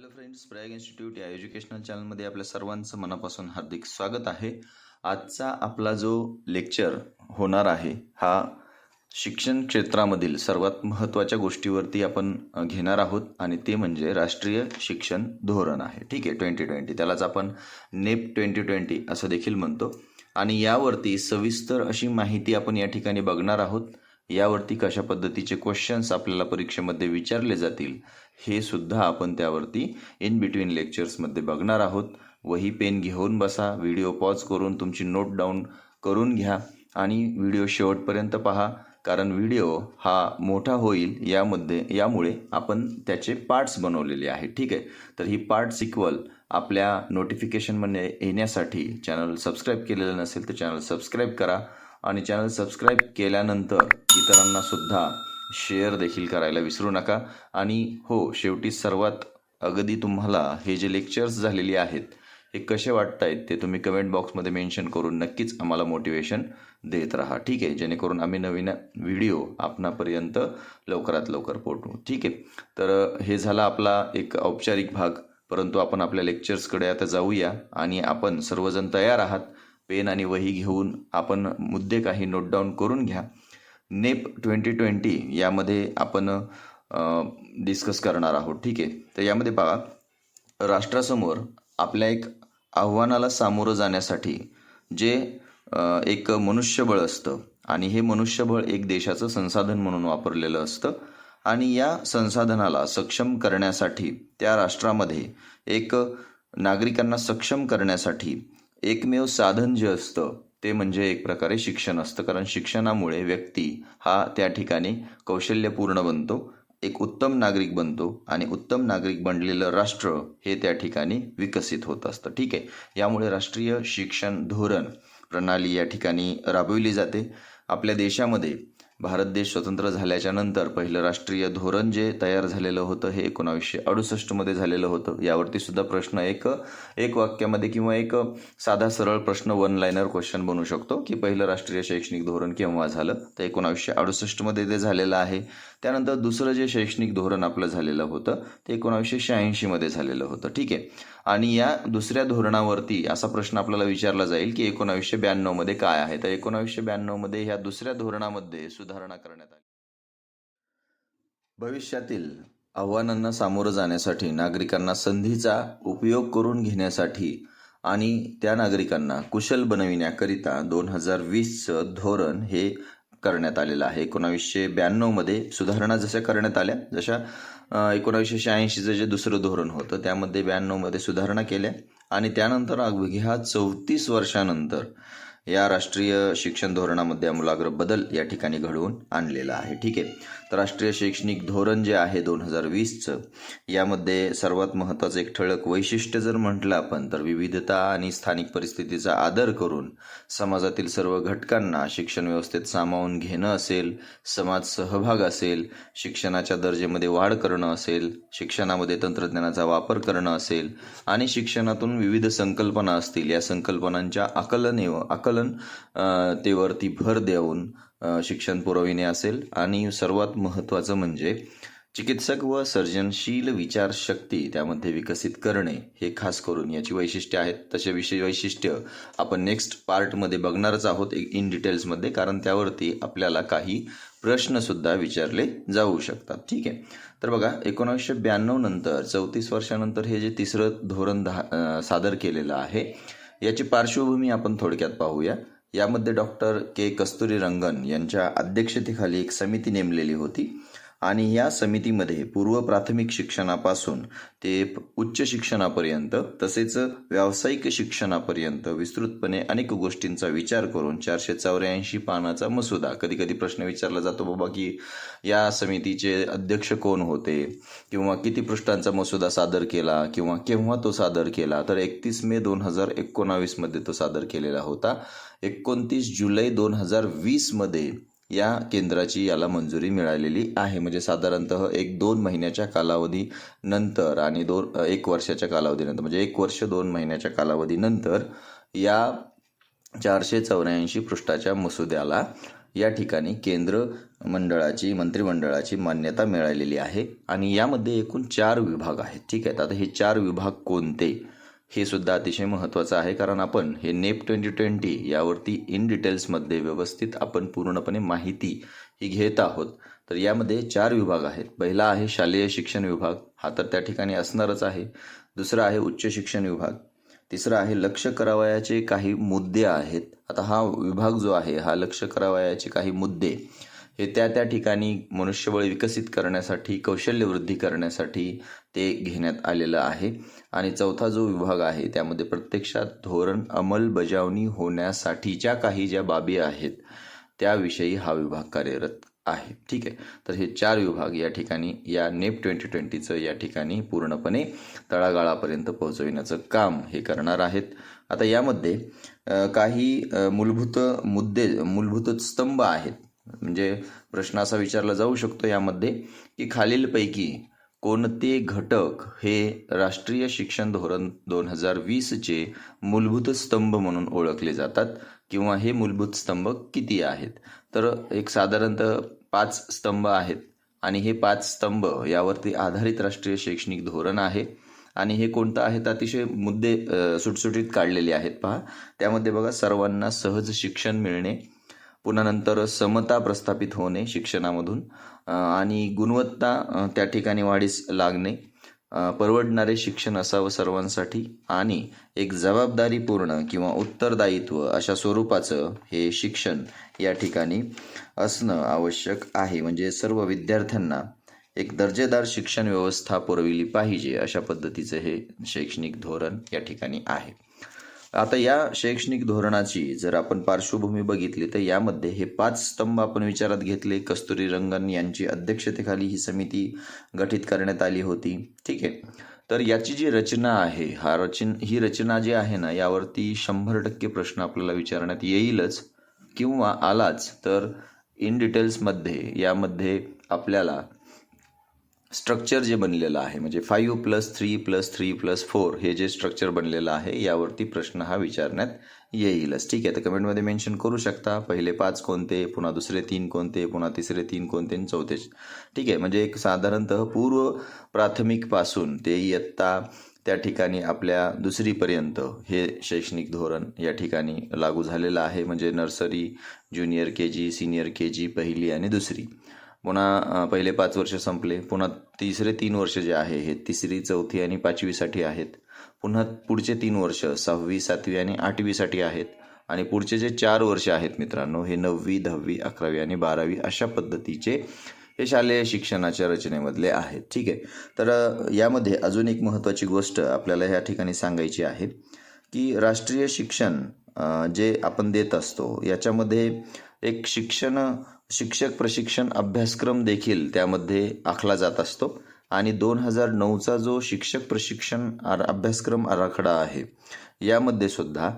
Hello friends Prayag institute या educational चॅनलमध्ये आपल्या सर्वांचं मनापासून हार्दिक स्वागत आहे. आजचा आपला जो लेक्चर होणार आहे हा शिक्षण क्षेत्रामधील सर्वात महत्त्वाच्या गोष्टीवरती आपण घेणार आहोत आणि ते म्हणजे राष्ट्रीय शिक्षण धोरण आहे. ठीक आहे ट्वेंटी ट्वेंटी त्यालाच आपण नेप ट्वेंटी ट्वेंटी असं देखील म्हणतो. आणि यावरती सविस्तर अशी माहिती आपण या ठिकाणी बघणार आहोत. यावरती कशा पद्धतीचे क्वेश्चन्स आपल्याला परीक्षेमध्ये विचारले जातील हे सुद्धा आपण त्यावरती इन बिटवीन लेक्चर्समध्ये बघणार आहोत. वही पेन घेऊन बसा व्हिडिओ पॉज करून तुमची नोट डाऊन करून घ्या आणि व्हिडिओ शेवटपर्यंत पहा कारण व्हिडिओ हा मोठा होईल यामध्ये यामुळे आपण त्याचे पार्ट्स बनवलेले आहे. ठीक आहे? तर ही पार्ट सिक्वल आपल्या नोटिफिकेशनमध्ये येण्यासाठी चॅनल सबस्क्राईब केलेलं नसेल तर चॅनल सबस्क्राईब करा आणि चॅनल सबस्क्राईब केल्यानंतर इतरांनासुद्धा शेअर देखील करायला विसरू नका. आणि हो शेवटी सर्वात अगदी तुम्हाला हे जे लेक्चर्स झालेली आहेत हे कसे वाटत आहेत ते तुम्ही कमेंट बॉक्समध्ये मेन्शन करून नक्कीच आम्हाला मोटिवेशन देत राहा. ठीक आहे? जेणेकरून आम्ही नवीन व्हिडिओ आपणापर्यंत लवकरात लवकर पोहोचू. ठीक आहे? तर हे झाला आपला एक औपचारिक भाग. परंतु आपण आपल्या लेक्चर्सकडे आता जाऊया आणि आपण सर्वजण तयार आहात. पेन आणि वही घेऊन आपण मुद्दे काही नोट डाऊन करून घ्या. नेप ट्वेंटी ट्वेंटी यामध्ये आपण डिस्कस करणार आहोत. ठीक आहे? तर यामध्ये पहा राष्ट्रासमोर आपल्या एक आव्हानाला सामोरं जाण्यासाठी जे एक मनुष्यबळ असतं आणि हे मनुष्यबळ एक देशाचं संसाधन म्हणून वापरलेलं असतं आणि या संसाधनाला सक्षम करण्यासाठी त्या राष्ट्रामध्ये एक नागरिकांना सक्षम करण्यासाठी एकमेव साधन जे असतं ते म्हणजे एक प्रकारे शिक्षण असतं. कारण शिक्षणामुळे व्यक्ती हा त्या ठिकाणी कौशल्यपूर्ण बनतो एक उत्तम नागरिक बनतो आणि उत्तम नागरिक बनलेलं राष्ट्र हे त्या ठिकाणी विकसित होत असतं. ठीक आहे? यामुळे राष्ट्रीय शिक्षण धोरण प्रणाली या ठिकाणी राबविली जाते. आपल्या देशामध्ये भारत देश स्वतंत्र झाल्याच्यानंतर पहिलं राष्ट्रीय धोरण जे तयार झालेलं होतं हे एकोणावीसशे अडुसष्टमध्ये झालेलं होतं. यावरती सुद्धा प्रश्न एक एक वाक्यामध्ये किंवा एक साधा सरळ प्रश्न वन लाईनर क्वेश्चन बनू शकतो की पहिलं राष्ट्रीय शैक्षणिक धोरण केव्हा झालं? तर एकोणावीसशे अडुसष्टमध्ये ते झालेलं आहे. त्यानंतर दुसरं जे शैक्षणिक धोरण आपलं झालेलं होतं ते एकोणावीसशे शहाऐंशीमध्ये झालेलं होतं ठीक आहे? आणि या दुसऱ्या धोरणावरती असा प्रश्न आपल्याला विचारला जाईल की एकोणावीसशे ब्याण्णवमध्ये काय आहे? तर एकोणावीसशे ब्याण्णवमध्ये ह्या दुसऱ्या धोरणामध्ये सुधारणा करण्यात आली. भविष्यातील आव्हानांना सामोरं जाण्यासाठी नागरिकांना संधीचा उपयोग करून घेण्यासाठी आणि त्या नागरिकांना कुशल बनविण्याकरिता दोन हजार वीसचं धोरण हे करण्यात आलेलं आहे. एकोणावीसशे ब्याण्णवमध्ये सुधारणा जशा करण्यात आल्या जशा एकोणावीसशे शहाऐंशीचं जे दुसरं धोरण होतं त्यामध्ये ब्याण्णवमध्ये सुधारणा केल्या आणि त्यानंतर अवघ्या चौतीस वर्षानंतर या राष्ट्रीय शिक्षण धोरणामध्ये आमूलाग्र बदल या ठिकाणी घडवून आणलेला आहे. ठीक आहे. तर राष्ट्रीय शैक्षणिक धोरण जे आहे दोन हजार वीसचं यामध्ये सर्वात महत्त्वाचं एक ठळक वैशिष्ट्य जर म्हटलं आपण तर विविधता आणि स्थानिक परिस्थितीचा आदर करून समाजातील सर्व घटकांना शिक्षण व्यवस्थेत सामावून घेणं असेल समाज सहभाग असेल शिक्षणाच्या दर्जेमध्ये वाढ करणं असेल शिक्षणामध्ये तंत्रज्ञानाचा वापर करणं असेल आणि शिक्षणातून विविध संकल्पना असतील या संकल्पनांच्या आकलने आकलन ते वरती भर देऊन शिक्षण पुरविणे असेल. आणि सर्वात महत्त्वाचं म्हणजे चिकित्सक व सर्जनशील विचारशक्ती त्यामध्ये विकसित करणे हे खास करून याची वैशिष्ट्ये आहेत. तसे विषय वैशिष्ट्य आपण नेक्स्ट पार्टमध्ये बघणारच आहोत इन डिटेल्समध्ये कारण त्यावरती आपल्याला काही प्रश्नसुद्धा विचारले जाऊ शकतात. ठीक आहे. तर बघा एकोणीसशे ब्याण्णव नंतर चौतीस वर्षानंतर हे जे तिसरं धोरण धा सादर केलेलं आहे याची पार्श्वभूमी आपण थोडक्यात पाहूया. यामध्ये डॉक्टर के कस्तुरी रंगन यांच्या अध्यक्षतेखाली एक समिती नेमलेली होती. आणि या समितीमध्ये पूर्व प्राथमिक शिक्षणापासून ते उच्च शिक्षणापर्यंत तसेच व्यावसायिक शिक्षणापर्यंत विस्तृतपणे अनेक गोष्टींचा विचार करून चारशे चौऱ्याऐंशी पानाचा मसुदा. कधी कधी प्रश्न विचारला जातो बाबा की या समितीचे अध्यक्ष कोण होते? किंवा किती पृष्ठांचा मसुदा सादर केला? किंवा केव्हा तो सादर केला? तर एकतीस मे दोन हजार एकोणावीसमध्ये तो सादर केलेला होता. एकोणतीस जुलै दोन हजार वीसमध्ये या केंद्राची याला मंजुरी मिळालेली आहे. म्हणजे साधारणतः एक दोन महिन्याच्या कालावधी नंतर आणि दोन एक वर्षाच्या कालावधीनंतर म्हणजे एक वर्ष दोन महिन्याच्या कालावधीनंतर या चारशे चौऱ्याऐंशी पृष्ठाच्या मसुद्याला या ठिकाणी केंद्र मंडळाची मंत्रिमंडळाची मान्यता मिळालेली आहे. आणि यामध्ये एकूण चार विभाग आहेत. ठीक आहे? आता हे चार विभाग कोणते? हे सुद्धा अतिशय महत्त्वाचं आहे कारण आपण हे नेप ट्वेंटी ट्वेंटी यावरती इन डिटेल्समध्ये व्यवस्थित आपण पूर्णपणे माहिती ही घेत आहोत. तर यामध्ये चार विभाग आहेत. पहिला आहे शालेय शिक्षण विभाग. हा तर त्या ठिकाणी असणारच आहे. दुसरा आहे उच्च शिक्षण विभाग. तिसरा आहे लक्ष करावयाचे काही मुद्दे आहेत. आता हा विभाग जो आहे हा लक्ष करावयाचे काही मुद्दे हे त्या त्या ठिकाणी मनुष्यबळ विकसित करण्यासाठी कौशल्य वृद्धी करण्यासाठी ते घेण्यात आलेलं आहे. आणि चौथा जो विभाग आहे त्यामध्ये प्रत्यक्षात धोरण अंमलबजावणी होण्यासाठीच्या काही ज्या बाबी आहेत त्याविषयी हा विभाग कार्यरत आहे. ठीक आहे? तर हे चार विभाग या ठिकाणी या नेप ट्वेंटी ट्वेंटीचं या ठिकाणी पूर्णपणे तळागाळापर्यंत पोहोचविण्याचं काम हे करणार आहेत. आता यामध्ये काही मूलभूत मुद्दे मूलभूत स्तंभ आहेत. म्हणजे प्रश्न असा विचारला जाऊ शकतो यामध्ये की खालीलपैकी कोणते घटक हे राष्ट्रीय शिक्षण धोरण दोन हजार वीसचे मूलभूत स्तंभ म्हणून ओळखले जातात? किंवा हे मूलभूत स्तंभ किती आहेत? तर एक साधारणतः पाच स्तंभ आहेत. आणि हे पाच स्तंभ यावरती आधारित राष्ट्रीय शैक्षणिक धोरण आहे. आणि हे कोणतं आहेत? अतिशय मुद्दे सुटसुटीत काढलेले आहेत पहा. त्यामध्ये बघा सर्वांना सहज शिक्षण मिळणे पुन्हा नंतर समता प्रस्थापित होणे शिक्षणामधून आणि गुणवत्ता त्या ठिकाणी वाढीस लागणे परवडणारे शिक्षण असावं सर्वांसाठी आणि एक जबाबदारीपूर्ण किंवा उत्तरदायित्व अशा स्वरूपाचं हे शिक्षण या ठिकाणी असणं आवश्यक आहे. म्हणजे सर्व विद्यार्थ्यांना एक दर्जेदार शिक्षण व्यवस्था पुरविली पाहिजे अशा पद्धतीचं हे शैक्षणिक धोरण या ठिकाणी आहे. आता या शैक्षणिक धोरणाची जर आपण पार्श्वभूमी बघितली तर यामध्ये हे पाच स्तंभ आपण विचारात घेतले. कस्तुरी रंगन यांची अध्यक्षतेखाली ही समिती गठीत करण्यात आली होती. ठीक आहे. तर याची जी रचना आहे हा रचन ही रचना जी आहे ना यावरती शंभर टक्के प्रश्न आपल्याला विचारण्यात येईलच किंवा आलाच. तर इन डिटेल्समध्ये यामध्ये आपल्याला स्ट्रक्चर जे बनलेलं आहे म्हणजे five plus three plus three plus four हे जे स्ट्रक्चर बनलेलं आहे यावरती प्रश्न हा विचारण्यात येईलच. ठीक आहे तर कमेंटमध्ये मेन्शन करू शकता. पहिले पाच कोणते पुन्हा दुसरे तीन कोणते पुन्हा तिसरे तीन कोणते आणि चौथे. ठीक आहे म्हणजे एक साधारणतः पूर्व प्राथमिकपासून ते इयत्ता त्या ठिकाणी आपल्या दुसरीपर्यंत हे शैक्षणिक धोरण या ठिकाणी लागू झालेलं आहे म्हणजे nursery junior K G senior K G पहिली आणि दुसरी. पुन्हा पहिले पाच वर्ष संपले. पुन्हा तिसरे तीन वर्ष जे आहे हे तिसरी चौथी आणि पाचवीसाठी आहेत. पुन्हा पुढचे तीन वर्ष सहावी सातवी आणि आठवीसाठी आहेत. आणि पुढचे जे चार वर्ष आहेत मित्रांनो हे नववी दहावी अकरावी आणि बारावी अशा पद्धतीचे हे शालेय शिक्षणाच्या रचनेमधले आहेत. ठीक आहे. तर यामध्ये अजून एक महत्त्वाची गोष्ट आपल्याला ह्या ठिकाणी सांगायची आहे की राष्ट्रीय शिक्षण जे आपण देत असतो याच्यामध्ये एक शिक्षण शिक्षक प्रशिक्षण अभ्यासक्रम देखील त्यामध्ये आखला जात असतो. आणि दोन हजार नऊचा जो शिक्षक प्रशिक्षण आर अभ्यासक्रम आराखडा आहे यामध्ये सुद्धा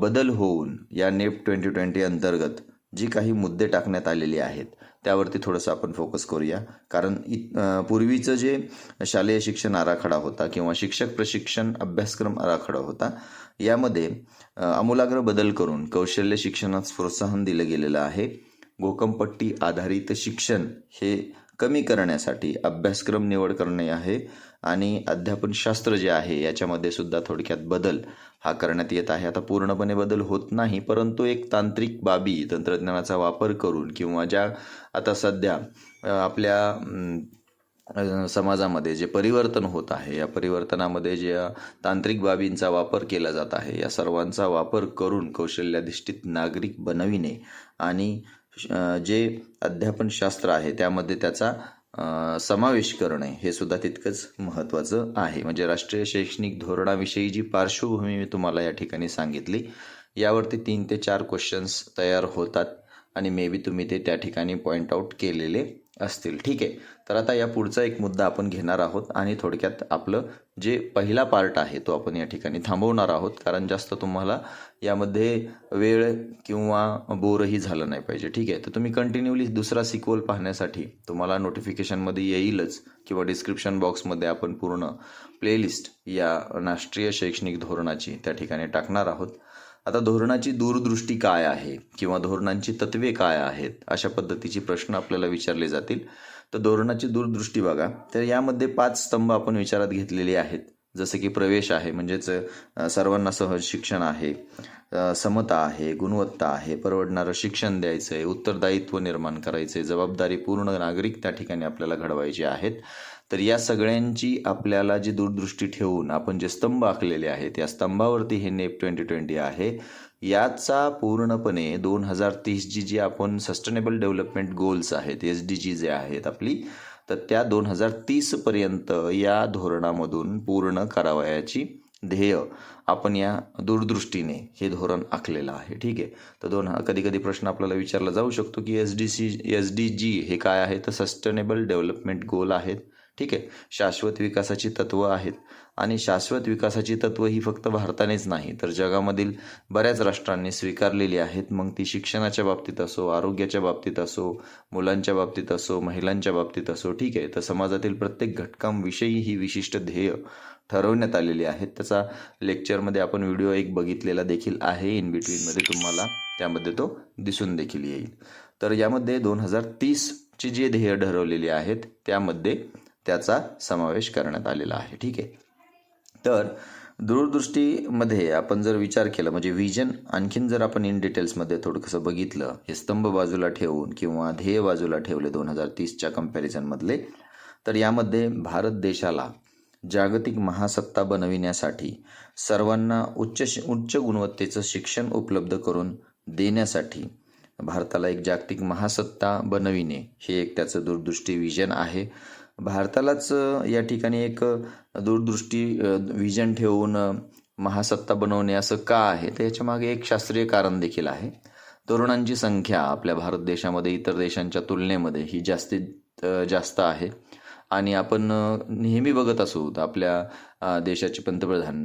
बदल होऊन या नेप ट्वेंटी ट्वेंटी अंतर्गत जी काही मुद्दे टाकण्यात आलेली आहेत त्यावरती थोडंसं आपण फोकस करूया. कारण इत पूर्वीचं जे शालेय शिक्षण आराखडा होता किंवा शिक्षक प्रशिक्षण अभ्यासक्रम आराखडा होता यामध्ये आमूलाग्र बदल करून कौशल्य शिक्षणास प्रोत्साहन दिलं गेलेलं आहे. घोकंपट्टी आधारित शिक्षण हे कमी करण्यासाठी अभ्यासक्रम निवड करणे आहे आणि अध्यापनशास्त्र जे आहे याच्यामध्ये सुद्धा थोडक्यात बदल हा करण्यात येत आहे. आता पूर्णपणे बदल होत नाही परंतु एक तांत्रिक बाबी तंत्रज्ञानाचा वापर करून किंवा ज्या आता सध्या आपल्या समाजामध्ये जे परिवर्तन होत आहे या परिवर्तनामध्ये ज्या तांत्रिक बाबींचा वापर केला जात आहे या सर्वांचा वापर करून कौशल्याधिष्ठित नागरिक बनविणे आणि जे अध्यापनशास्त्र आहे त्यामध्ये त्याचा समावेश करणे हे सुद्धा तितकंच महत्त्वाचं आहे. म्हणजे राष्ट्रीय शैक्षणिक धोरणाविषयी जी पार्श्वभूमी मी तुम्हाला या ठिकाणी सांगितली यावरती तीन ते चार क्वेश्चन्स तयार होतात आणि मे बी तुम्ही ते त्या ठिकाणी पॉईंट आऊट केलेले असतील. ठीक आहे. तर आता या पुढचा एक मुद्दा आपण घेणार आहोत आणि थोडक्यात आपलं जे पहिला पार्ट आहे तो आपण या ठिकाणी थांबवणार आहोत. कारण जास्त तुम्हाला यामध्ये वेळ किंवा बोरही झालं नाही पाहिजे. ठीक आहे. तर तुम्ही कंटिन्युअली दुसरा सिक्वल पाहण्यासाठी तुम्हाला नोटिफिकेशनमध्ये येईलच किंवा डिस्क्रिप्शन बॉक्समध्ये आपण पूर्ण प्लेलिस्ट या राष्ट्रीय शैक्षणिक धोरणाची त्या ठिकाणी टाकणार आहोत. आता धोरणाची दूरदृष्टी काय आहे किंवा धोरणांची तत्वे काय आहेत अशा पद्धतीचे प्रश्न आपल्याला विचारले जातील. तर धोरणाची दूरदृष्टी बघा. तर यामध्ये पाच स्तंभ आपण विचारात घेतलेले आहेत. जसं की प्रवेश आहे म्हणजेच सर्वांना सहज शिक्षण आहे समता आहे गुणवत्ता आहे परवडणारं शिक्षण द्यायचं आहे उत्तरदायित्व निर्माण करायचं आहे जबाबदारी पूर्ण नागरिक त्या ठिकाणी आपल्याला घडवायचे आहेत. तर या सगळ्यांची आपल्याला जी दूरदृष्टी ठेवून आपण जे स्तंभ आखलेले आहेत या स्तंभावरती हे नेप ट्वेंटी ट्वेंटी आहे. याचा पूर्णपणे दोन हजार तीसची जी आपण सस्टेनेबल डेव्हलपमेंट गोल्स आहेत एस डी जी जे आहेत आपली तर त्या दोन हजार तीसपर्यंत या धोरणामधून पूर्ण करावयाची ध्येय आपण या दूरदृष्टीने हे धोरण आखलेलं आहे. ठीक आहे? तर दोन कधी कधी प्रश्न आपल्याला विचारला जाऊ शकतो की S D C S D G हे काय आहे? तर सस्टेनेबल डेव्हलपमेंट गोल आहेत. ठीक आहे. शाश्वत विकासाची तत्त्व आहेत. आणि शाश्वत विकासाची तत्त्व ही फक्त भारतानेच नाही तर जगामधील बऱ्याच राष्ट्रांनी स्वीकारलेली आहेत. मग ती शिक्षणाच्या बाबतीत असो आरोग्याच्या बाबतीत असो मुलांच्या बाबतीत असो महिलांच्या बाबतीत असो ठीक आहे. तर समाजातील प्रत्येक घटकांविषयी ही विशिष्ट ध्येय ठरवण्यात आलेली आहेत त्याचा लेक्चरमध्ये आपण व्हिडिओ एक बघितलेला देखील आहे. इन बिटवीनमध्ये तुम्हाला त्यामध्ये तो दिसून देखील येईल. तर यामध्ये दोन हजार तीसची जे ध्येय ठरवलेली आहेत त्यामध्ये त्याचा समावेश करण्यात आलेला आहे. ठीक आहे? तर दूरदृष्टीमध्ये आपण जर विचार केला म्हणजे विजन आणखीन जर आपण इन डिटेल्समध्ये थोडंसं बघितलं हे स्तंभ बाजूला ठेवून किंवा ध्येय बाजूला ठेवले दोन हजार तीसच्या कम्पॅरिझनमधले तर यामध्ये भारत देशाला जागतिक महासत्ता बनविण्यासाठी सर्वांना उच्च शि- उच्च गुणवत्तेचं शिक्षण उपलब्ध करून देण्यासाठी भारताला एक जागतिक महासत्ता बनविणे हे एक त्याचं दूरदृष्टी विजन आहे. भारतालाच या ठिकाणी एक दूरदृष्टी विजन ठेवून महासत्ता बनवणे असं का आहे? तर याच्या मागे एक शास्त्रीय कारण देखील आहे. तरुणांची संख्या आपल्या भारत देशामध्ये इतर देशांच्या तुलनेमध्ये ही जास्तीत जास्त आहे. आणि आपण नेहमी बघत असू तर आपल्या देशाचे पंतप्रधान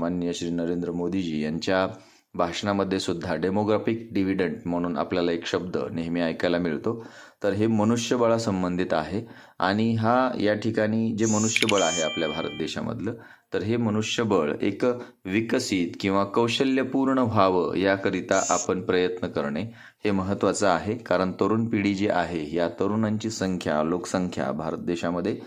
माननीय श्री नरेंद्र मोदीजी यांच्या भाषणामध्ये सुद्धा डेमोग्राफिक डिव्हिडंट म्हणून आपल्याला एक शब्द नेहमी ऐकायला मिळतो. तर हे मनुष्यबळासंबंधित आहे आणि हा या ठिकाणी जे मनुष्यबळ आहे आपल्या भारत देशामधलं तर हे मनुष्यबळ एक विकसित किंवा कौशल्यपूर्ण व्हावं याकरिता आपण प्रयत्न करणे हे महत्त्वाचं आहे. कारण तरुण पिढी जी आहे या तरुणांची संख्या लोकसंख्या भारत देशामध्ये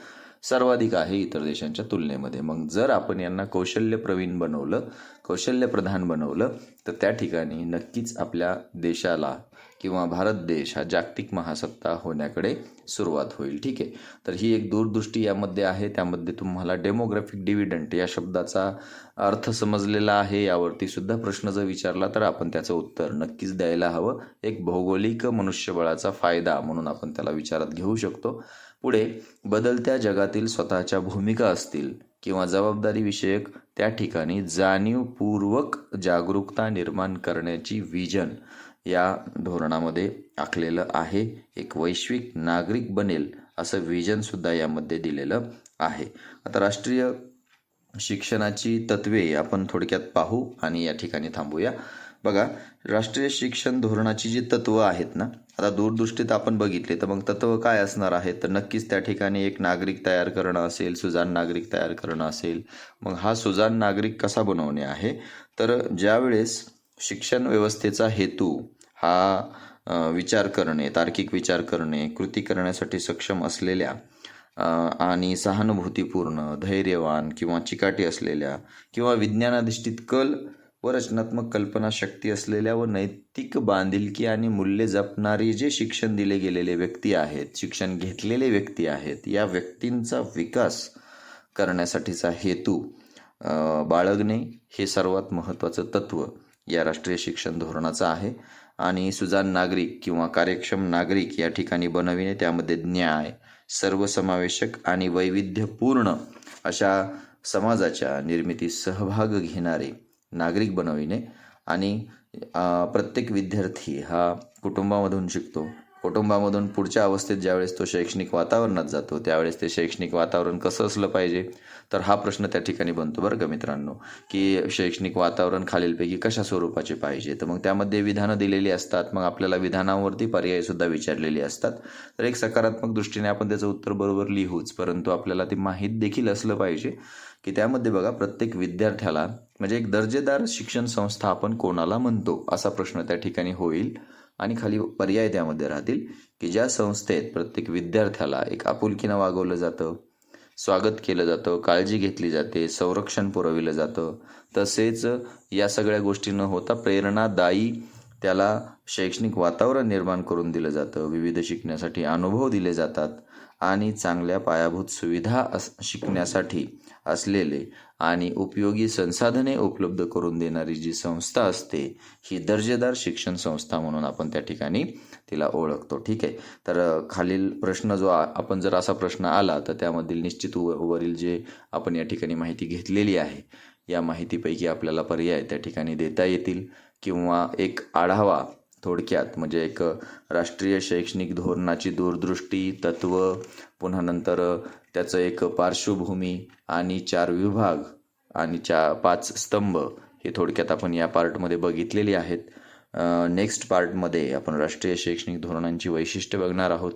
सर्वाधिक आहे इतर देशांच्या तुलनेमध्ये. मग जर आपण यांना कौशल्य प्रवीण बनवलं कौशल्यप्रधान बनवलं तर त्या ठिकाणी नक्कीच आपल्या देशाला किंवा भारत देश हा जागतिक महासत्ता होण्याकडे सुरुवात होईल. ठीक आहे? तर ही एक दूरदृष्टी यामध्ये आहे. त्यामध्ये तुम्हाला डेमोग्राफिक डिव्हिडंट या शब्दाचा अर्थ समजलेला आहे. यावरती सुद्धा प्रश्न जर विचारला तर आपण त्याचं उत्तर नक्कीच द्यायला हवं. एक भौगोलिक मनुष्यबळाचा फायदा म्हणून आपण त्याला विचारात घेऊ शकतो. पुढे बदलत्या जगातील स्वतःच्या भूमिका असतील किंवा जबाबदारी विषयक त्या ठिकाणी जाणीवपूर्वक जागरूकता निर्माण करण्याची विजन या धोरणामध्ये आखलेलं आहे. एक वैश्विक नागरिक बनेल असं व्हिजनसुद्धा यामध्ये दिलेलं आहे. आता राष्ट्रीय शिक्षणाची तत्वे आपण थोडक्यात पाहू आणि या ठिकाणी थांबूया. बघा राष्ट्रीय शिक्षण धोरणाची जी तत्व आहेत ना आता दूरदृष्टीत आपण बघितले तर मग तत्व काय असणार आहेत? तर नक्कीच त्या ठिकाणी एक नागरिक तयार करणं असेल सुजाण नागरिक तयार करणं असेल. मग हा सुजाण नागरिक कसा बनवणे आहे? तर ज्यावेळेस शिक्षण व्यवस्थेचा हेतू हा विचार करणे तार्किक विचार करणे कृती करण्यासाठी सक्षम असलेल्या आणि सहानुभूतीपूर्ण धैर्यवान किंवा चिकाटी असलेल्या किंवा विज्ञानाधिष्ठित कल व रचनात्मक कल्पना शक्ती असलेल्या व नैतिक बांधिलकी आणि मूल्ये जपणारी जे शिक्षण दिले गेलेले व्यक्ती आहेत शिक्षण घेतलेले व्यक्ती आहेत या व्यक्तींचा विकास करण्यासाठीचा हेतू बाळगणे हे सर्वात महत्त्वाचं तत्त्व या राष्ट्रीय शिक्षण धोरणाचं आहे. आणि सुजाण नागरिक किंवा कार्यक्षम नागरिक या ठिकाणी बनविणे त्यामध्ये न्याय सर्वसमावेशक आणि वैविध्यपूर्ण अशा समाजाच्या निर्मितीत सहभाग घेणारे नागरिक बनविणे. आणि प्रत्येक विद्यार्थी हा कुटुंबामधून शिकतो. कुटुंबामधून पुढच्या अवस्थेत ज्यावेळेस तो शैक्षणिक वातावरणात जातो त्यावेळेस ते शैक्षणिक वातावरण कसं असलं पाहिजे? तर हा प्रश्न त्या ठिकाणी बनतो बरं का मित्रांनो की शैक्षणिक वातावरण खालीलपैकी कशा स्वरूपाचे पाहिजे? तर मग त्यामध्ये विधानं दिलेली असतात मग आपल्याला विधानावरती पर्यायसुद्धा विचारलेली असतात. तर एक सकारात्मक दृष्टीने आपण त्याचं उत्तर बरोबर लिहूच परंतु आपल्याला ते माहीत देखील असलं पाहिजे की त्यामध्ये बघा प्रत्येक विद्यार्थ्याला म्हणजे एक दर्जेदार शिक्षण संस्था आपण कोणाला म्हणतो असा प्रश्न त्या ठिकाणी होईल. आणि खाली पर्याय त्यामध्ये राहतील की ज्या संस्थेत प्रत्येक विद्यार्थ्याला एक आपुलकीनं वागवलं जातं स्वागत केलं जातं काळजी घेतली जाते संरक्षण पुरविलं जातं तसेच या सगळ्या गोष्टी न होता प्रेरणादायी त्याला शैक्षणिक वातावरण निर्माण करून दिलं जातं विविध शिकण्यासाठी अनुभव दिले जातात आणि चांगल्या पायाभूत सुविधा अस शिकण्यासाठी असलेले आणि उपयोगी संसाधने उपलब्ध करून देणारी जी संस्था असते ही दर्जेदार शिक्षण संस्था म्हणून आपण त्या ठिकाणी तिला ओळखतो. ठीक आहे? तर खालील प्रश्न जो आपण जर असा प्रश्न आला तर त्यामधील निश्चित व- वरील जे आपण या ठिकाणी माहिती घेतलेली आहे या माहितीपैकी आपल्याला पर्याय त्या ठिकाणी देता येतील. किंवा एक आढावा थोडक्यात म्हणजे एक राष्ट्रीय शैक्षणिक धोरणाची दूरदृष्टी तत्व पुन्हा नंतर त्याचं एक पार्श्वभूमी आणि चार विभाग आणि चा पाच स्तंभ हे थोडक्यात आपण या पार्टमध्ये बघितलेली आहेत. नेक्स्ट पार्टमध्ये आपण राष्ट्रीय शैक्षणिक धोरणांची वैशिष्ट्य बघणार आहोत.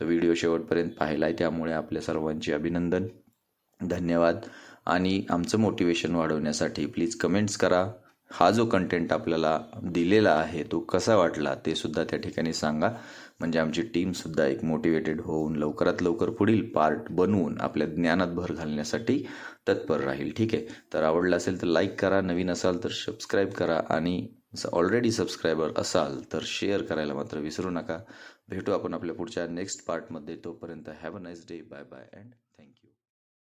तर व्हिडिओ शेवटपर्यंत पाहिला आहे त्यामुळे आपल्या सर्वांचे अभिनंदन धन्यवाद. आणि आमचं मोटिवेशन वाढवण्यासाठी प्लीज कमेंट्स करा. हा जो कंटेंट आपल्याला दिलेला आहे तो कसा वाटला ते सुद्धा त्या ठिकाणी सांगा. म्हणजे आमची टीमसुद्धा एक मोटिवेटेड होऊन लवकरात लवकर पुढील पार्ट बनवून आपल्या ज्ञानात भर घालण्यासाठी तत्पर राहील. ठीक आहे? तर आवडलं असेल तर लाईक करा नवीन असाल तर सबस्क्राईब करा आणि ऑलरेडी सबस्क्रायबर असाल तर शेअर करायला मात्र विसरू नका. भेटू आपण आपल्या पुढच्या नेक्स्ट पार्टमध्ये तोपर्यंत have a nice day bye bye and